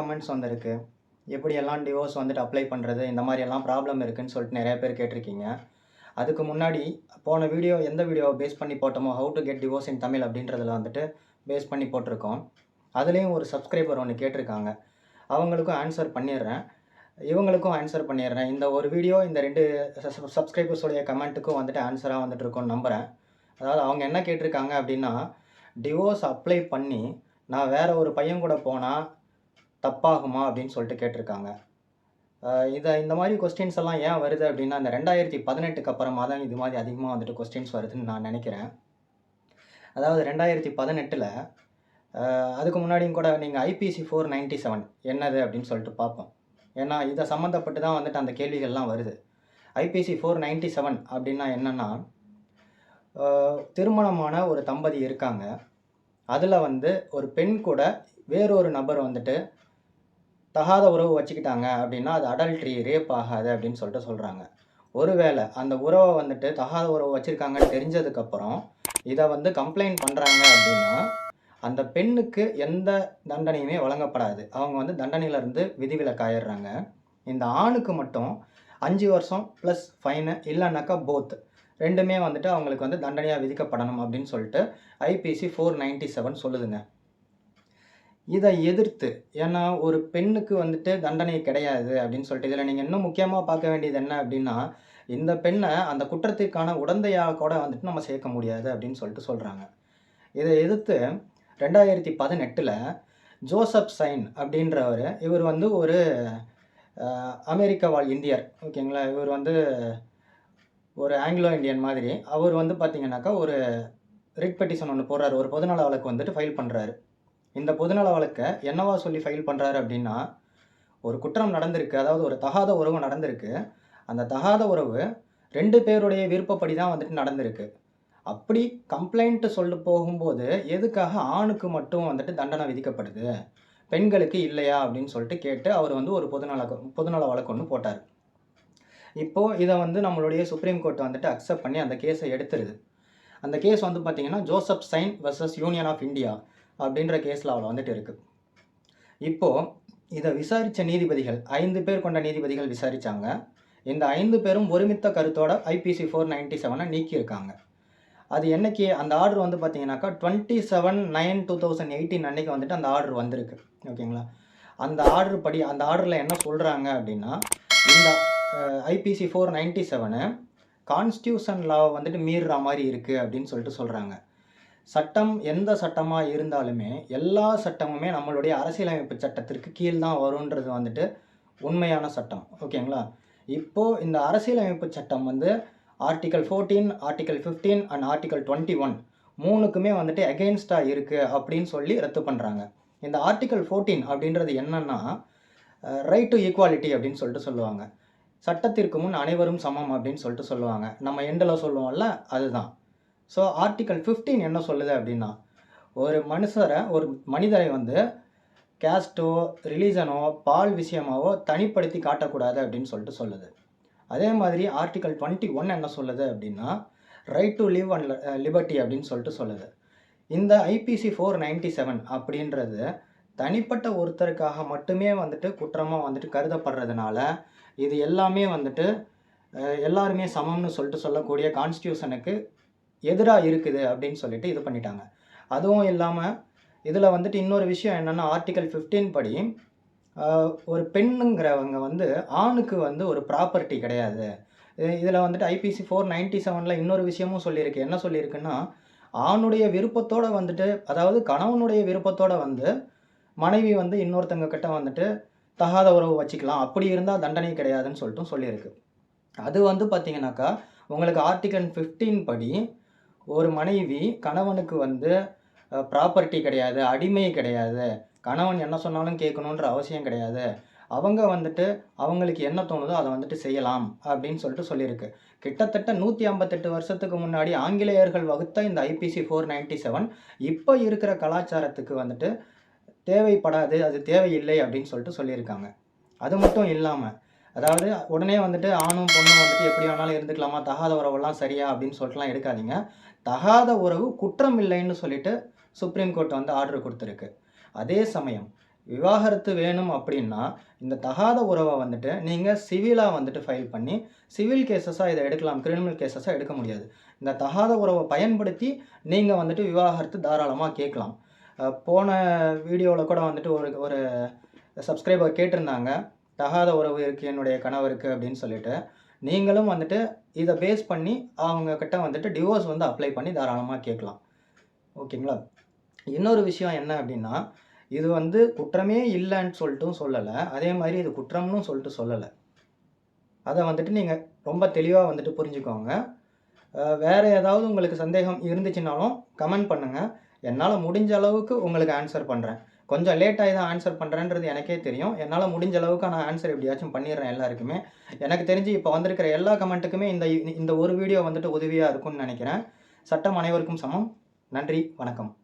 Comments வந்திருக்கு. எப்படி எல்லாம் டிவோர்ஸ் வந்துட்டு அப்ளை பண்ணுறது இந்த மாதிரி எல்லாம் ப்ராப்ளம் இருக்குன்னு சொல்லிட்டு நிறைய பேர் கேட்டிருக்கீங்க. அதுக்கு முன்னாடி போன வீடியோ எந்த வீடியோவை பேஸ் பண்ணி போட்டோமோ how to get divorce in Tamil அப்படின்றதுல வந்துட்டு பேஸ் பண்ணி போட்டிருக்கோம். அதுலேயும் ஒரு சப்ஸ்கிரைபர் ஒன்று கேட்டிருக்காங்க. அவங்களுக்கும் ஆன்சர் பண்ணிடுறேன். இவங்களுக்கும் ஆன்சர் பண்ணிடுறேன். இந்த ஒரு வீடியோ இந்த ரெண்டு சப்ஸ்கிரைபர்ஸுடைய கமெண்ட்டுக்கும் வந்துட்டு ஆன்சராக வந்துட்டு நம்புகிறேன் அதாவது அவங்க என்ன கேட்டிருக்காங்க அப்படின்னா டிவோர்ஸ் அப்ளை பண்ணி நான் வேறு ஒரு பையன் கூட போனால் தப்பாகுமா அப்படின்னு சொல்லிட்டு கேட்டிருக்காங்க. இதை இந்த மாதிரி கொஸ்டின்ஸ் எல்லாம் ஏன் வருது அப்படின்னா இந்த ரெண்டாயிரத்தி பதினெட்டுக்கு அப்புறமா தான் இது மாதிரி அதிகமாக வந்துட்டு கொஸ்டின்ஸ் வருதுன்னு நான் நினைக்கிறேன். அதாவது ரெண்டாயிரத்தி பதினெட்டில் அதுக்கு முன்னாடியும் கூட நீங்கள் ஐபிசி ஃபோர் நைன்ட்டி செவன் என்னது அப்படின்னு சொல்லிட்டு பார்ப்போம். ஏன்னா இதை சம்மந்தப்பட்டு தான் வந்துட்டு அந்த கேள்விகள்லாம் வருது. ஐபிசி ஃபோர் நைன்ட்டி செவன் அப்படின்னா என்னென்னா திருமணமான ஒரு தம்பதி இருக்காங்க. அதில் வந்து ஒரு பெண் கூட வேறொரு நபர் வந்துட்டு தகாத உறவு வச்சுக்கிட்டாங்க அப்படின்னா அது அடல்ட்ரி ரேப் ஆகாது அப்படின்னு சொல்லிட்டு சொல்கிறாங்க ஒருவேளை அந்த உறவை வந்துட்டு தகாத உறவு வச்சுருக்காங்கன்னு தெரிஞ்சதுக்கப்புறம் இதை வந்து கம்ப்ளைண்ட் பண்ணுறாங்க அப்படின்னா அந்த பெண்ணுக்கு எந்த தண்டனையுமே வழங்கப்படாது. அவங்க வந்து தண்டனையிலேருந்து விதிவிலக்காயிடுறாங்க. இந்த ஆணுக்கு மட்டும் அஞ்சு வருஷம் ப்ளஸ் ஃபைனு இல்லைனாக்கா போத் ரெண்டுமே வந்துட்டு அவங்களுக்கு வந்து தண்டனையாக விதிக்கப்படணும் அப்படின்னு சொல்லிட்டு ஐபிசி ஃபோர் நைன்ட்டி செவன் சொல்லுதுங்க. இதை எதிர்த்து ஏன்னா ஒரு பெண்ணுக்கு வந்துட்டு தண்டனை கிடையாது அப்படின்னு சொல்லிட்டு இதில் நீங்கள் இன்னும் முக்கியமாக பார்க்க வேண்டியது என்ன அப்படின்னா இந்த பெண்ணை அந்த குற்றத்திற்கான உடந்தையாக கூட வந்துட்டு நம்ம சேர்க்க முடியாது அப்படின்னு சொல்லிட்டு சொல்கிறாங்க இதை எதிர்த்து ரெண்டாயிரத்தி பதினெட்டில் ஜோசப் சைன் அப்படின்றவர் இவர் வந்து ஒரு அமெரிக்க வாழ் இந்தியர். ஓகேங்களா? இவர் வந்து ஒரு ஆங்கிலோ இந்தியன் மாதிரி. அவர் வந்து பார்த்தீங்கன்னாக்கா ஒரு ரிட் பெட்டிஷன் ஒன்று போடுறாரு. ஒரு பொதுநல வழக்கு வந்துட்டு ஃபைல் பண்ணுறாரு இந்த பொதுநல வழக்கை என்னவா சொல்லி ஃபைல் பண்ணுறாரு அப்படின்னா ஒரு குற்றம் நடந்திருக்கு அதாவது ஒரு தகாத உறவு நடந்திருக்கு. அந்த தகாத உறவு ரெண்டு பேருடைய விருப்பப்படி தான் வந்துட்டு நடந்திருக்கு. அப்படி கம்ப்ளைண்ட்டு சொல்ல போகும்போது எதுக்காக ஆணுக்கு மட்டும் வந்துட்டு தண்டனை விதிக்கப்படுது? பெண்களுக்கு இல்லையா? அப்படின்னு சொல்லிட்டு கேட்டு அவர் வந்து ஒரு பொதுநல பொதுநல வழக்கு ஒன்று போட்டார். இப்போது இதை வந்து நம்மளுடைய சுப்ரீம் கோர்ட் வந்துட்டு அக்செப்ட் பண்ணி அந்த கேஸை எடுத்துருது. அந்த கேஸ் வந்து பார்த்தீங்கன்னா Joseph Shine versus union of India அப்படின்ற கேஸில் அவளை வந்துட்டு இருக்குது இப்போது இதை விசாரித்த நீதிபதிகள் ஐந்து பேர் கொண்ட நீதிபதிகள் விசாரித்தாங்க இந்த ஐந்து பேரும் ஒருமித்த கருத்தோட ஐபிசி ஃபோர் நைன்ட்டி செவனை நீக்கியிருக்காங்க. அது என்னைக்கு அந்த ஆர்டர் வந்து பார்த்தீங்கன்னாக்கா twenty seven nine two thousand eighteen அன்னைக்கு வந்துட்டு அந்த ஆர்டர் வந்திருக்கு. ஓகேங்களா? அந்த ஆர்டர் படி அந்த ஆர்டரில் என்ன சொல்கிறாங்க அப்படின்னா இந்த IPC four ninety seven constitution லாவை வந்துட்டு மீறுற மாதிரி இருக்குது அப்படின்னு சொல்லிட்டு சொல்கிறாங்க சட்டம் எந்த சட்டமாக இருந்தாலுமே எல்லா சட்டமுமே நம்மளுடைய அரசியலமைப்பு சட்டத்திற்கு கீழ் தான் வருன்றது வந்துட்டு உண்மையான சட்டம். ஓகேங்களா? இப்போது இந்த அரசியலமைப்பு சட்டம் வந்து article fourteen article fifteen and article twenty one மூணுக்குமே வந்துட்டு அகெயின்ஸ்டாக இருக்குது அப்படின்னு சொல்லி ரத்து பண்ணுறாங்க இந்த ஆர்டிக்கல் ஃபோர்டீன் அப்படின்றது என்னென்னா ரைட் டு ஈக்குவாலிட்டி அப்படின்னு சொல்லிட்டு சொல்லுவாங்க. சட்டத்திற்கு முன் அனைவரும் சமம் அப்படின்னு சொல்லிட்டு சொல்லுவாங்க. நம்ம எண்டில் சொல்லுவோம்ல அதுதான். ஸோ ஆர்டிக்கல் ஃபிஃப்டீன் என்ன சொல்லுது அப்படின்னா ஒரு மனுஷரை ஒரு மனிதரை வந்து கேஸ்ட்டோ ரிலீஜனோ பால் விஷயமாவோ தனிப்படுத்தி காட்டக்கூடாது அப்படின்னு சொல்லிட்டு சொல்லுது. அதே மாதிரி ஆர்டிக்கல் டுவெண்ட்டி ஒன் என்ன சொல்லுது அப்படின்னா right to live and liberty அப்படின்னு சொல்லிட்டு சொல்லுது. இந்த ஐபிசி ஃபோர் நைன்ட்டி செவன் அப்படின்றது தனிப்பட்ட ஒருத்தருக்காக மட்டுமே வந்துட்டு குற்றமாக வந்துட்டு கருதப்படுறதுனால இது எல்லாமே வந்துட்டு எல்லாருமே சமம்னு சொல்லிட்டு சொல்லக்கூடிய கான்ஸ்டியூஷனுக்கு எதிராக இருக்குது அப்படின்னு சொல்லிட்டு இது பண்ணிட்டாங்க. அதுவும் இல்லாமல் இதில் வந்துட்டு இன்னொரு விஷயம் என்னென்னா ஆர்டிகல் 15 படி ஒரு பெண்ணுங்கிறவங்க வந்து ஆணுக்கு வந்து ஒரு ப்ராப்பர்ட்டி கிடையாது. இதில் வந்துட்டு ஐபிசி ஃபோர் நைன்ட்டி செவனில் இன்னொரு விஷயமும் சொல்லியிருக்கு. என்ன சொல்லியிருக்குன்னா ஆணுடைய விருப்பத்தோடு வந்துட்டு அதாவது கணவனுடைய விருப்பத்தோடு வந்து மனைவி வந்து இன்னொருத்தங்க கிட்ட வந்துட்டு தகாத உறவு வச்சுக்கலாம். அப்படி இருந்தால் தண்டனை கிடையாதுன்னு சொல்லிட்டு சொல்லியிருக்கு. அது வந்து பார்த்தீங்கன்னாக்கா உங்களுக்கு ஆர்டிகல் 15 படி ஒரு மனைவி கணவனுக்கு வந்து ப்ராப்பர்ட்டி கிடையாது அடிமை கிடையாது. கணவன் என்ன சொன்னாலும் கேட்கணுன்ற அவசியம் கிடையாது. அவங்க வந்துட்டு அவங்களுக்கு என்ன தோணுதோ அதை வந்துட்டு செய்யலாம் அப்படின்னு சொல்லிட்டு சொல்லியிருக்கு. கிட்டத்தட்ட நூற்றி ஐம்பத்தெட்டு வருஷத்துக்கு முன்னாடி ஆங்கிலேயர்கள் வகுத்த இந்த ஐபிசி ஃபோர் நைன்ட்டி செவன் இப்போ இருக்கிற கலாச்சாரத்துக்கு வந்துட்டு தேவைப்படாது அது தேவையில்லை அப்படின்னு சொல்லிட்டு சொல்லியிருக்காங்க. அது மட்டும் இல்லாமல் அதாவது உடனே வந்துட்டு ஆணும் பொண்ணும் வந்துட்டு எப்படி வேணாலும் இருந்துக்கலாமா? தகாத உறவெல்லாம் சரியா? அப்படின்னு சொல்லிட்டுலாம் எடுக்காதீங்க. தகாத உறவு குற்றம் இல்லைன்னு சொல்லிட்டு சுப்ரீம் கோர்ட் வந்து ஆர்டர் கொடுத்துருக்கு. அதே சமயம் விவாகரத்து வேணும் அப்படின்னா இந்த தகாத உறவை வந்துட்டு நீங்கள் சிவிலாக வந்துட்டு ஃபைல் பண்ணி சிவில் கேசஸாக இதை எடுக்கலாம். கிரிமினல் கேசஸாக எடுக்க முடியாது. இந்த தகாத உறவை பயன்படுத்தி நீங்கள் வந்துட்டு விவாகரத்து தாராளமாக கேட்கலாம். போன வீடியோவில் கூட வந்துட்டு ஒரு ஒரு சப்ஸ்கிரைபர் கேட்டிருந்தாங்க. தகாத உறவு இருக்குது என்னுடைய கணவருக்கு அப்படின்னு சொல்லிட்டு நீங்களும் வந்துட்டு இதை பேஸ் பண்ணி அவங்கக்கிட்ட வந்துட்டு டிவோர்ஸ் வந்து அப்ளை பண்ணி தாராளமாக கேட்கலாம். ஓகேங்களா? இன்னொரு விஷயம் என்ன அப்படின்னா இது வந்து குற்றமே இல்லைன்னு சொல்லிட்டும் சொல்லலை. அதே மாதிரி இது குற்றம்னு சொல்லிட்டு சொல்லலை. அதை வந்துட்டு நீங்கள் ரொம்ப தெளிவாக வந்துட்டு புரிஞ்சுக்கோங்க. வேறு ஏதாவது உங்களுக்கு சந்தேகம் இருந்துச்சுனாலும் கமெண்ட் பண்ணுங்கள் என்னால் முடிஞ்ச அளவுக்கு உங்களுக்கு ஆன்சர் பண்ணுறேன் கொஞ்சம் லேட்டாகி தான் ஆன்சர் பண்ணுறேன்றது எனக்கே தெரியும். என்னால் முடிஞ்ச அளவுக்கு நான் ஆன்சர் எப்படியாச்சும் பண்ணிடுறேன் எல்லாருக்குமே. எனக்கு தெரிஞ்சு இப்போ வந்திருக்கிற எல்லா கமெண்ட்டுக்குமே இந்த இந்த ஒரு வீடியோ வந்துட்டு உதவியாக இருக்கும்னு நினைக்கிறேன். சட்டம் அனைவருக்கும் சமம். நன்றி வணக்கம்.